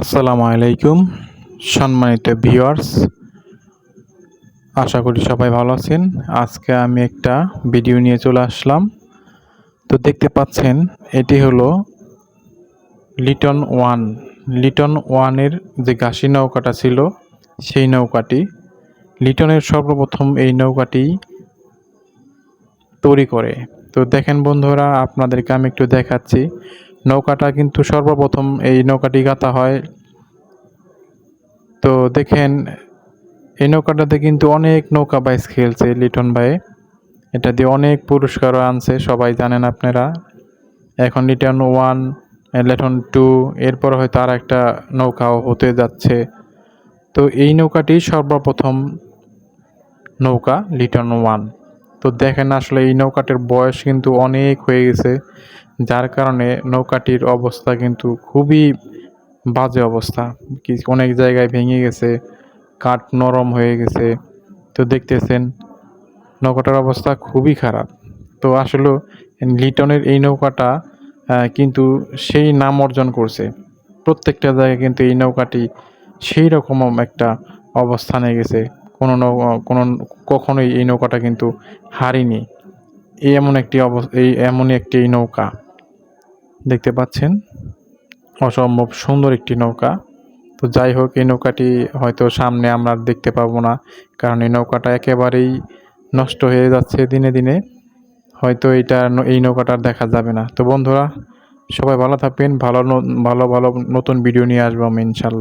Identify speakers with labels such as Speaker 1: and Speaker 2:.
Speaker 1: আসসালামু আলাইকুম, সম্মানিত ভিউয়ার্স। আশা করি সবাই ভালো আছেন। আজকে আমি একটা ভিডিও নিয়ে চলে আসলাম। তো দেখতে পাচ্ছেন, এটি হলো লিটন ওয়ান লিটন ওয়ানের যে ঘাসি নৌকাটা ছিল, সেই নৌকাটি লিটনের সর্বপ্রথম এই নৌকাটি তৈরি করে। তো দেখেন বন্ধুরা, আপনাদেরকে আমি একটু দেখাচ্ছি। নৌকাটা কিন্তু সর্বপ্রথম এই নৌকাটি গাঁথা হয়। তো দেখেন, এই নৌকাটাতে কিন্তু অনেক নৌকা বাইস খেলছে লিটন ভাই। এটা দিয়ে অনেক পুরস্কারও আনছে, সবাই জানেন আপনারা। এখন লিটন ওয়ান, লিটন টু, এরপর হয়তো আর একটা নৌকাও হতে যাচ্ছে। তো এই নৌকাটি সর্বপ্রথম নৌকা লিটন ওয়ান। তো দেখেন আসলে এই নৌকাটির বয়স কিন্তু অনেক হয়ে গেছে, যার কারণে নৌকাটির অবস্থা কিন্তু খুবই বাজে অবস্থা। অনেক জায়গায় ভেঙে গেছে, কাঠ নরম হয়ে গেছে। তো দেখতেছেন, নৌকাটার অবস্থা খুবই খারাপ। তো আসলে লিটনের এই নৌকাটা কিন্তু সেই নাম অর্জন করছে। প্রত্যেকটা জায়গায় কিন্তু এই নৌকাটি সেই রকম একটা অবস্থানে গেছে। কোনো নৌ, কোনো কখনোই এই নৌকাটা কিন্তু হারিনি। এই এমন একটি অব এই এমনই একটি এই নৌকা। দেখতে পাচ্ছেন? অসম্ভব সুন্দর একটি নৌকা। তো যাই হোক, এই নৌকাটি হয়তো সামনে আমরা দেখতে পাবো না, কারণ এই নৌকাটা একেবারেই নষ্ট হয়ে যাচ্ছে দিনে দিনে। হয়তো এটা এই নৌকাটা দেখা যাবে না। তো বন্ধুরা, সবাই ভালো থাকবেন। ভালো ভালো ভালো নতুন ভিডিও নিয়ে আসব আমি, ইনশাল্লাহ।